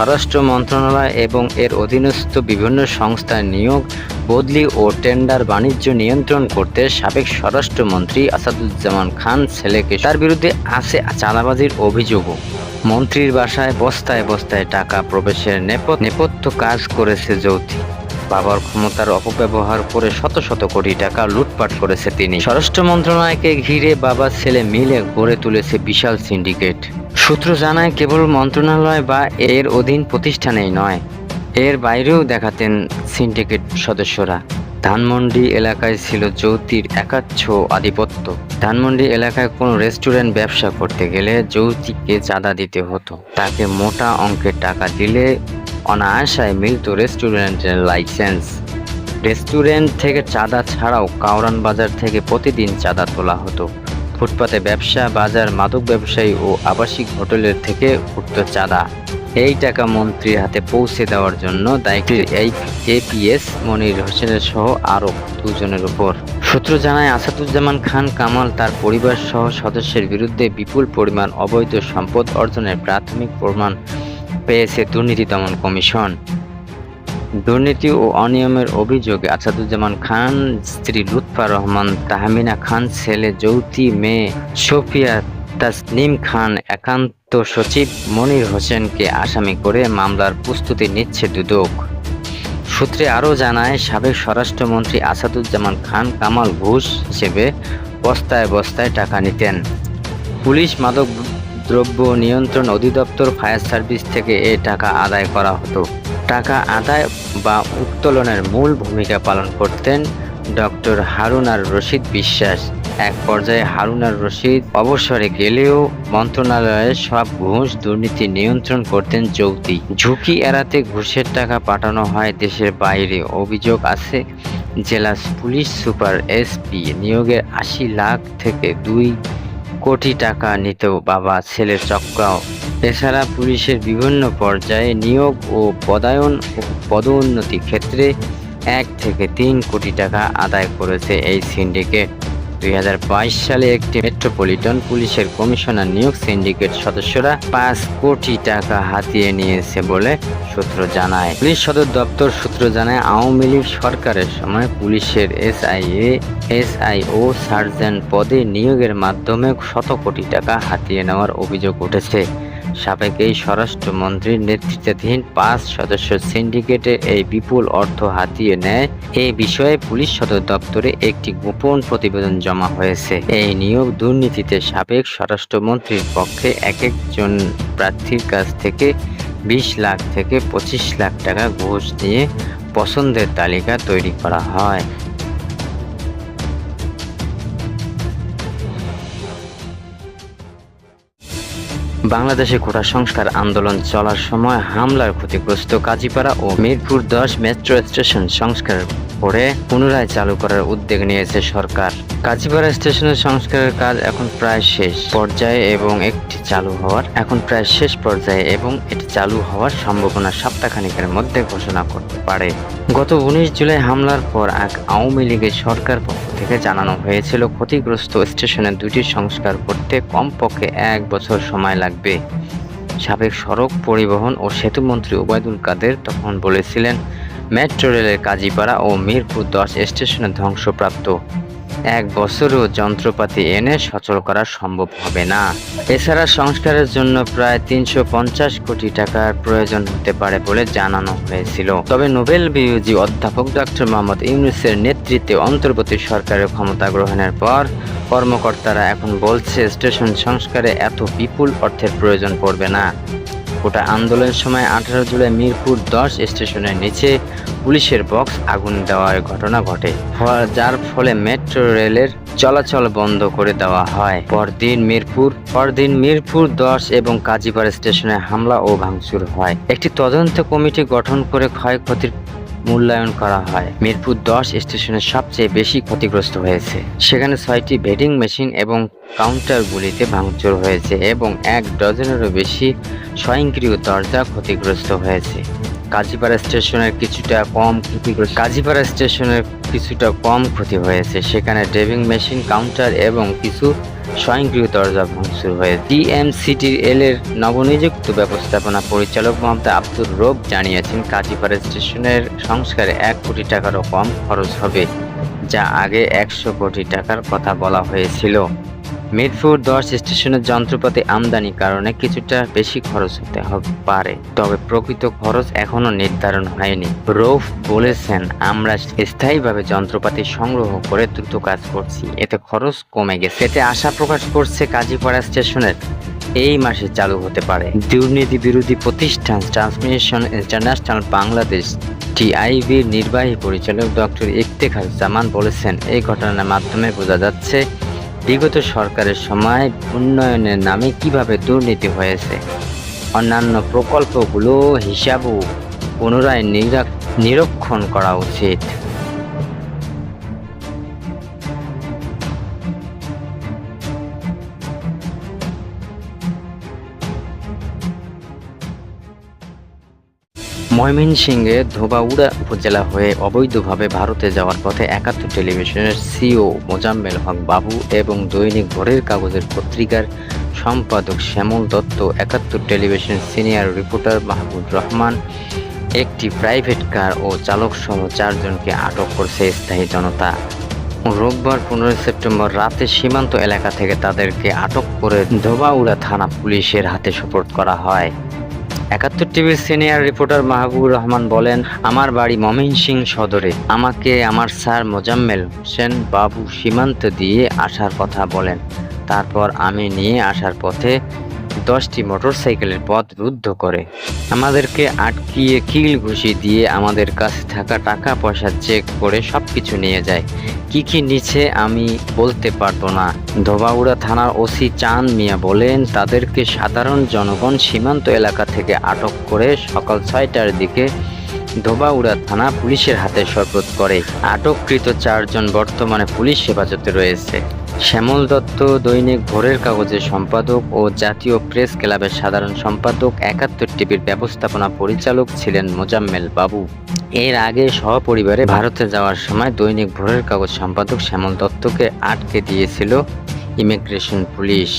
স্বরাষ্ট্র মন্ত্রণালয় এবং এর অধীনস্থ বিভিন্ন সংস্থার নিয়োগ, বদলি ও টেন্ডার বাণিজ্য নিয়ন্ত্রণ করতে সাবেক স্বরাষ্ট্রমন্ত্রী আসাদুজ্জামান খান ছেলেকে তার বিরুদ্ধে আছে চাঁদাবাজির অভিযোগও। মন্ত্রীর বাসায় বস্তায় বস্তায় টাকা প্রবেশের নেপথ্য কাজ করেছে যৌথি। বাবার ক্ষমতার অপব্যবহার করে শত শত কোটি টাকা লুটপাট করেছে তিনি। স্বরাষ্ট্র মন্ত্রণালয়কে ঘিরে বাবা ছেলে মিলে গড়ে তুলেছে বিশাল সিন্ডিকেট। সূত্র জানায় কেবল মন্ত্রণালয় বা এর অধীন প্রতিষ্ঠানেই নয়, এর বাইরেও দেখাতেন সিন্ডিকেট সদস্যরা। ধানমন্ডি এলাকায় ছিল যৌতির একাচ্ছ আধিপত্য। ধানমন্ডি এলাকায় কোনো রেস্টুরেন্ট ব্যবসা করতে গেলে যৌতিকে চাঁদা দিতে হতো। তাকে মোটা অঙ্কের টাকা দিলে অনায়াসায় মিলত রেস্টুরেন্টের লাইসেন্স। রেস্টুরেন্ট থেকে চাঁদা ছাড়াও কাউরান বাজার থেকে প্রতিদিন চাঁদা তোলা হতো। ফুটপাতে ব্যবসা, বাজার, মাদক ব্যবসায়ী ও আবাসিক হোটেলের থেকে উঠত চাঁদা। এই টাকা মন্ত্রীর হাতে পৌঁছে দেওয়ার জন্য দায়িত্ব এই এপিএস মনির হোসেনের সহ আরও দুজনের উপর। সূত্র জানায়, আসাদুজ্জামান খান, কামাল তার পরিবার সহ সদস্যের বিরুদ্ধে বিপুল পরিমাণ অবৈধ সম্পদ অর্জনের প্রাথমিক প্রমাণ পেয়েছে দুর্নীতি দমন কমিশন। দুর্নীতি ও অনিয়মের অভিযোগে আসাদুজ্জামান খান, স্ত্রী লুৎফা রহমান, তাহমিনা খান, ছেলে যৌতি মেয়ে সোফিয়া তাসনিম খান, একান্ত সচিব মনির হোসেনকে আসামি করে মামলার প্রস্তুতি নিচ্ছে দুদক। সূত্রে আরও জানায়, সাবেক স্বরাষ্ট্রমন্ত্রী আসাদুজ্জামান খান কামাল ঘুষ হিসেবে বস্তায় বস্তায় টাকা নিতেন। পুলিশ মাদক দ্রব্য নিয়ন্ত্রণ অধিদপ্তর ফায়ার সার্ভিস থেকে এ টাকা আদায় করা হতো। টাকা আদায় বা উত্তোলনের মূল ভূমিকা পালন করতেন ডক্টর হারুনার রশিদ বিশ্বাস। এক পর্যায়ে হারুনার রশিদ অবসরে গেলেও মন্ত্রণালয়ে সব ঘুষ দুর্নীতি নিয়ন্ত্রণ করতেন যৌতি ঝুঁকি এড়াতে ঘুষের টাকা পাঠানো হয় দেশের বাইরে। অভিযোগ আছে, জেলা পুলিশ সুপার এসপি নিয়োগের আশি লাখ থেকে দুই কোটি টাকা নিতেও বাবা ছেলের চক্রাও এছাড়া পুলিশের বিভিন্ন পর্যায়ে নিয়োগ ও পদায়ন ও পদোন্নতি ক্ষেত্রে এক থেকে তিন কোটি টাকা আদায় করেছে এই সিন্ডিকেট। দুই হাজার বাইশ সালে একটি মেট্রোপলিটন পুলিশের কমিশনার নিয়োগ সিন্ডিকেট সদস্যরা পাঁচ কোটি টাকা হাতিয়ে নিয়েছে বলে সূত্র জানায়। পুলিশ সদর দপ্তর সূত্র জানায়, আওয়ামী লীগ সরকারের সময় পুলিশের এসআইএ, এসআইও সার্জেন্ট পদে নিয়োগের মাধ্যমে শত কোটি টাকা হাতিয়ে নেওয়ার অভিযোগ উঠেছে। সাবেক এই স্বরাষ্ট্রমন্ত্রীর নেতৃত্বাধীন পাঁচ সদস্য সিন্ডিকেটে এই বিপুল অর্থ হাতিয়ে নেয়। এ বিষয়ে পুলিশ সদর দপ্তরে একটি গোপন প্রতিবেদন জমা হয়েছে। এই নিয়োগ দুর্নীতিতে সাবেক স্বরাষ্ট্রমন্ত্রীর পক্ষে এক একজন প্রার্থীর কাছ থেকে বিশ লাখ থেকে পঁচিশ লাখ টাকা ঘুষ দিয়ে পছন্দের তালিকা তৈরি করা হয়। বাংলাদেশে কোটা সংস্কার আন্দোলন চলার সময় হামলার ক্ষতিগ্রস্ত কাজীপাড়া ও মিরপুর দশ মেট্রো স্টেশন সংস্কার করে পুনরায় চালু করার উদ্যোগ নিয়েছে সরকার। কাজীপাড়া স্টেশনের সংস্কারের কাজ এখন প্রায় শেষ পর্যায়ে এবং একটি চালু হওয়ার এখন প্রায় শেষ পর্যায়ে এবং এটি চালু হওয়ার সম্ভাবনা সপ্তাহখানিকের মধ্যে ঘোষণা করতে পারে। গত উনিশ জুলাই হামলার পর এক আওয়ামী লীগের সরকার পক্ষ থেকে জানানো হয়েছিল, ক্ষতিগ্রস্ত স্টেশনের দুটি সংস্কার করতে কমপক্ষে এক বছর সময় লাগবে। সাবেক সড়ক পরিবহন ও সেতুমন্ত্রী ওবায়দুল কাদের তখন বলেছিলেন মেট্রো রেলের কাজীপাড়া ও মিরপুর দশ স্টেশনে ধ্বংসপ্রাপ্ত। এক বছরও যন্ত্রপাতি এনে সচল করা সম্ভব হবে না। এছাড়া সংস্কারের জন্য প্রায় তিনশো পঞ্চাশ কোটি টাকার প্রয়োজন হতে পারে বলে জানানো হয়েছিল। তবে নোবেল বিরোধী অধ্যাপক ডক্টর মোহাম্মদ ইউনুসের নেতৃত্বে অন্তর্বর্তী সরকারের ক্ষমতা গ্রহণের পর কর্মকর্তারা এখন বলছে, স্টেশন সংস্কারে এত বিপুল অর্থের প্রয়োজন পড়বে না। গোটা আন্দোলনের সময় আঠারো জুলাই মিরপুর দশ স্টেশনের নিচে পুলিশের বক্স আগুন দেওয়ার ঘটনা ঘটে। যার ফলে মেট্রো রেলের চলাচল বন্ধ করে দেওয়া হয়। পরদিন মিরপুর পরদিন মিরপুর দশ এবং কাজীপাড়া স্টেশনে হামলা ও ভাঙচুর হয়। একটি তদন্ত কমিটি গঠন করে ক্ষয়ক্ষতির মূল্যায়ন করা হয়। মিরপুর দশ স্টেশনে সবচেয়ে বেশি ক্ষতিগ্রস্ত হয়েছে। সেখানে ছয়টি ভেডিং মেশিন এবং কাউন্টারগুলিতে ভাঙচুর হয়েছে এবং এক ডজনেরও বেশি স্বয়ংক্রিয় দরজা ক্ষতিগ্রস্ত হয়েছে। কাজীপাড়া স্টেশনের কিছুটা কম ক্ষতিগ্রস্ত কাজীপাড়া স্টেশনের কিছুটা কম ক্ষতি হয়েছে। সেখানে ড্রাইভিং মেশিন, কাউন্টার এবং কিছু স্বয়ংক্রিয় দরজা ভাঙচুর হয়ে ডিএমসিটির এল এর নবনিযুক্ত ব্যবস্থাপনা পরিচালক মোহাম্মদ আব্দুর রব জানিয়েছেন, কাজীপাড়া স্টেশনের সংস্কারে এক কোটি টাকারও কম খরচ হবে, যা আগে একশো কোটি টাকার কথা বলা হয়েছিল। মিরপুর দশ স্টেশনের যন্ত্রপাতি আমদানি কারণে কিছুটা বেশি খরচ হতে পারে। তবে প্রকৃত খরচ এখনও নির্ধারণ হয়নি। রৌফ বলেছেন, আমরা স্থায়ীভাবে যন্ত্রপাতি সংগ্রহ করে দ্রুত কাজ করছি। এতে খরচ কমে গেছে। এতে আশা প্রকাশ করছে কাজীপাড়া স্টেশনের। এই মাসে চালু হতে পারে। দুর্নীতি বিরোধী প্রতিষ্ঠান ট্রান্সমিশন ইন্টারন্যাশনাল বাংলাদেশ টিআইবির নির্বাহী পরিচালক ডক্টর ইফতেখার জামান বলেছেন, এই ঘটনার মাধ্যমে বোঝা যাচ্ছে বিগত সরকারের সময় উন্নয়নের নামে কীভাবে দুর্নীতি হয়েছে, অন্যান্য প্রকল্পগুলো হিসাবও পুনরায় নিরা- নিরীক্ষণ করা উচিত। ময়মনসিংহে ধোবাউড়া উপজেলা হয়ে অবৈধভাবে ভারতে যাওয়ার পথে একাত্তর টেলিভিশনের সিও মোজাম্মেল হক বাবু এবং দৈনিক ভোরের কাগজের পত্রিকার সম্পাদক শ্যামল দত্ত, একাত্তর টেলিভিশনের সিনিয়র রিপোর্টার মাহবুব রহমান, একটি প্রাইভেট কার ও চালক সহ চারজনকে আটক করছে স্থায়ী জনতা। রোববার পনেরোই সেপ্টেম্বর রাতে সীমান্ত এলাকা থেকে তাদেরকে আটক করে ধোবাউড়া থানা পুলিশের হাতে সোপর্দ করা হয়। একাত্তর টিভির সিনিয়র রিপোর্টার মাহবুবুর রহমান বলেন, আমার বাড়ি মমিনসিং সদরে। আমাকে আমার স্যার মোজাম্মেল হোসেন বাবু সীমান্ত দিয়ে আসার কথা বলেন। তারপর আমি নিয়ে আসার পথে দশটি মোটরসাইকেলের পথ রুদ্ধ করে। আমাদেরকে আটকিয়ে কিল ঘুষি দিয়ে আমাদের কাছে থাকা টাকা পয়সা চেক করে সব কিছু নিয়ে যায়। কি কি নিচে আমি বলতে পারব না। ধোবাউড়া থানার ওসি চাঁদ মিয়া বলেন, তাদেরকে সাধারণ জনগণ সীমান্ত এলাকা থেকে আটক করে সকাল ছয়টার দিকে ধোবাউড়া থানা পুলিশের হাতে সরবত করে। আটককৃত চারজন বর্তমানে পুলিশ হেফাজতে রয়েছে। শ্যামল দত্ত দৈনিক ভোরের কাগজের সম্পাদক ও জাতীয় প্রেস ক্লাবের সাধারণ সম্পাদক, একাত্তর টিভির ব্যবস্থাপনা পরিচালক ছিলেন মোজাম্মেল বাবু। এর আগে সহপরিবারে ভারতে যাওয়ার সময় দৈনিক ভোরের কাগজ সম্পাদক শ্যামল দত্তকে আটকে দিয়েছিল ইমিগ্রেশন পুলিশ।